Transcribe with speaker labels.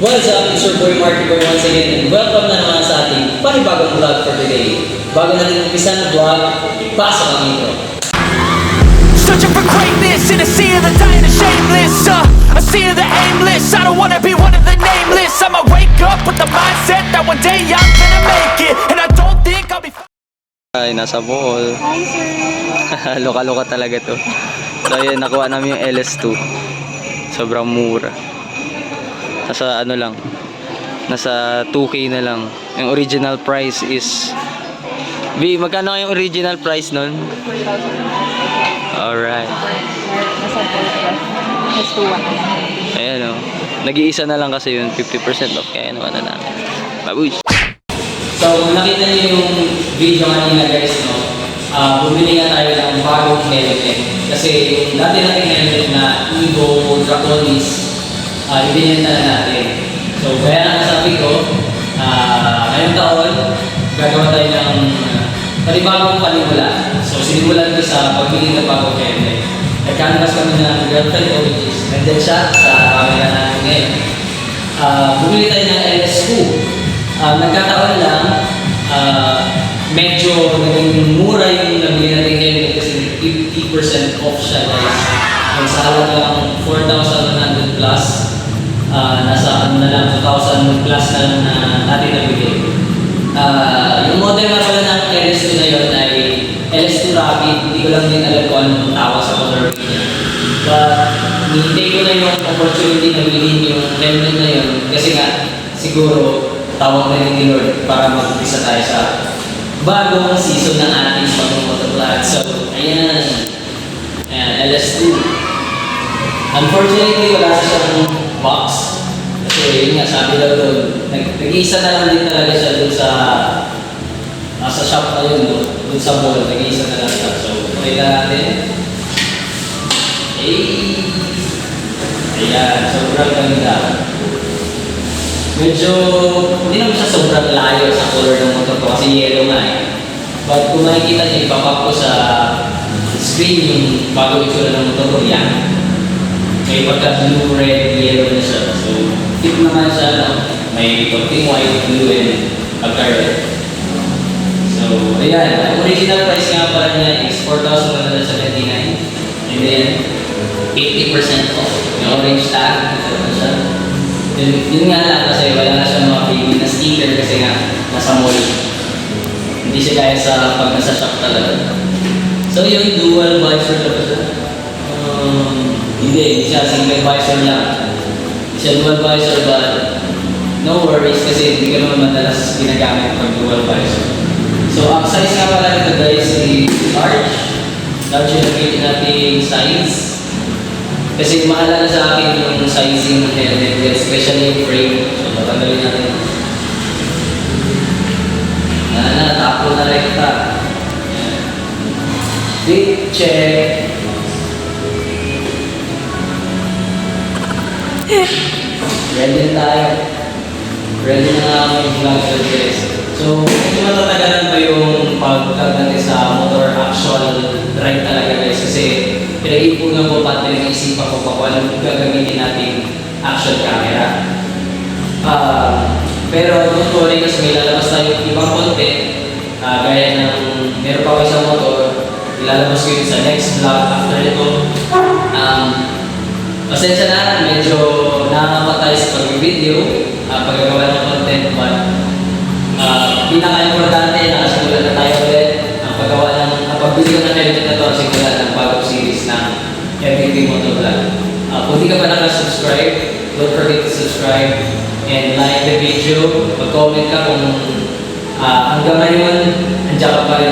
Speaker 1: What's up? It's your boy Marky Boy once again and welcome na naman sa ating panibagong vlog for today. Bago natin umpisa ng vlog, pasok ang intro.
Speaker 2: Searching for greatness in a sea of the dying and shameless uh, A sea of the aimless I don't wanna be one of the nameless I'ma wake up with the mindset that one day I'm gonna make it And I don't think I'll be
Speaker 3: Ay, nasa Bohol. Loka-loka talaga to. So, ayun, nakuha namin yung LS2. Sobrang mura. Nasa ano lang. Nasa 2K na lang. Yung original price is... B, magkano yung original price nun? Alright. Ayan o. Nag-iisa na lang kasi yun. 50% off. Kaya naman na natin. Babush!
Speaker 1: So, nakita niyo yung video kanina guys, no, ah bumili nga tayo ng bagong helmet. Kasi yung dati nating helmet na Evo Draconis, uh, ibinenta na natin. So, kaya nga sabi ko, ah ngayong taon, gagawa tayo ng uh, panibagong panimula. So, sinimulan ko sa pagbili ng bagong helmet. Nag-canvas kami ng girlfriend is nandyan siya sa camera natin ngayon. Ah, bumili tayo ng LS2. Ah, nagkataon lang, ah, medyo naging mura yung nabili natin helmet kasi 50% off siya guys. Ang sa halagang 4,100 plus, ah, nasa ano na lang, 2,000 plus na lang na natin nabili. Ah, yung model nga pala ng LS2 na yun ay LS2 Rapid, hindi ko lang din alam kung anong tawag sa color niya. But, hinihintay ko na yung opportunity na bilhin yung helmet na yun kasi nga, siguro, tawag na ni Lord para mag-umpisa tayo sa bagong season ng ating pag-motovlog. So, ayan. Ayan, LS2. Unfortunately, sabi daw doon, nag- nag-iisa na lang din talaga siya doon sa ah, sa shop na yun, doon, doon sa mall, nag-iisa na lang siya. So, pakita natin. Eh, ayan, sobrang ganda. Medyo, hindi naman siya sobrang layo sa color ng motor ko kasi yellow nga eh. But kung makikita niyo, ipapap ko sa screen yung bago itsura ng motor ko, yan. May pagka blue, red, naman siya, no? May konting white, blue, and pagka red. So, ayan. Ang original price nga pala niya is 4,179. And then, 80% off. May orange tag. Ito na. Yun, yun nga lang kasi wala na siya mga baby na sticker kasi nga nasa mall. Hindi siya kaya sa pag nasa shop talaga. So yung dual visor ba siya? Um, hindi, hindi siya single visor lang. Siya dual visor but no worries kasi hindi ko naman madalas ginagamit pag dual visor. So ang size nga pala nito guys is large. Large yung nakita nating size. Kasi maalala sa akin yung sizing ng helmet, especially yung frame. So, tatanggalin natin. Na na, tapo na rin kita. Fit check. Ready na tayo. Ready na yung vlog for guys. So, medyo matatagalan pa yung pag-vlog sa motor actual ride talaga guys. Kasi pinag-ipunan ko pati ng isipan ko pa kung anong gagamitin natin action camera. Ah, pero worry kasi may lalabas tayong ibang content ah, gaya ng meron pa ako isang motor ilalabas ko yun sa next vlog after ito. Um, pasensya na, medyo nakakapa tayo sa pag-video, uh, paggagawa ng content, but uh, pinaka-importante, nakasimula na tayo ulit ang paggawa ng, ang pagbili ng helmet na to, ang simula ng bagong series ng MVP Motovlog. Uh, kung di ka pa nakasubscribe, don't forget to subscribe and like the video. Mag-comment ka kung uh, hanggang ngayon, andiyan ka pa rin.